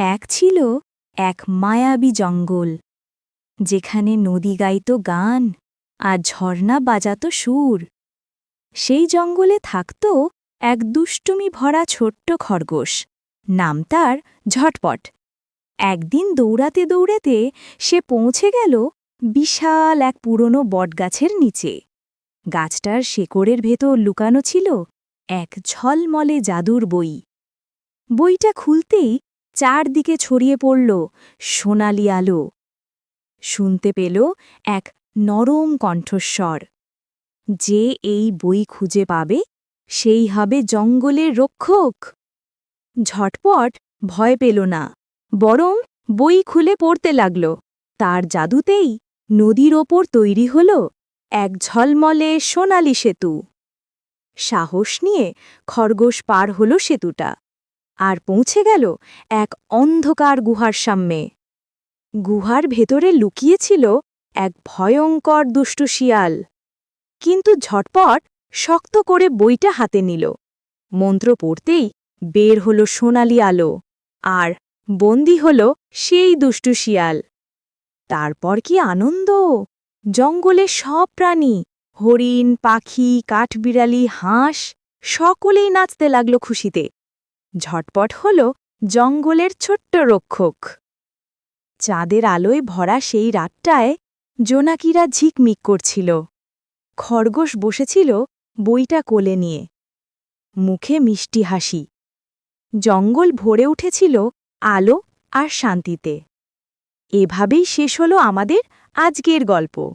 এক ছিল এক মায়াবী জঙ্গল, যেখানে নদী গাইত গান আর ঝর্ণা বাজাত সুর। সেই জঙ্গলে থাকত এক দুষ্টুমি ভরা ছোট্ট খরগোশ, নাম তার ঝটপট। একদিন দৌড়াতে দৌড়াতে সে পৌঁছে গেল বিশাল এক পুরনো বটগাছের নিচে। গাছটার শেকড়ের ভেতর লুকানো ছিল এক ঝলমলে জাদুর বই। বইটা খুলতেই চারদিকে ছড়িয়ে পড়ল সোনালি আলো। শুনতে পেল এক নরম কণ্ঠস্বর। যে এই বই খুঁজে পাবে, সেই হবে জঙ্গলের রক্ষক। ঝটপট ভয় পেল না, বরং বই খুলে পড়তে লাগল। তার জাদুতেই নদীর ওপর তৈরি হল এক ঝলমলে সোনালি সেতু। সাহস নিয়ে খরগোশ পার হল সেতুটা। আর পৌঁছে গেল এক অন্ধকার গুহার সামনে। গুহার ভেতরে লুকিয়েছিল এক ভয়ঙ্কর দুষ্টু শিয়াল। কিন্তু ঝটপট শক্ত করে বইটা হাতে নিল। মন্ত্র পড়তেই বের হল সোনালি আলো, আর বন্দি হল সেই দুষ্টু শিয়াল। তারপর কি আনন্দ? জঙ্গলে সব প্রাণী, হরিণ, পাখি, কাঠবিড়ালি, হাঁস সকলেই নাচতে লাগল খুশিতে। ঝটপট হল জঙ্গলের ছোট্ট রক্ষক। চাঁদের আলোয় ভরা সেই রাতটায় জোনাকিরা ঝিকমিক করছিল। খরগোশ বসেছিল বইটা কোলে নিয়ে। মুখে মিষ্টি হাসি। জঙ্গল ভরে উঠেছিল আলো আর শান্তিতে। এভাবেই শেষ হলো আমাদের আজকের গল্প।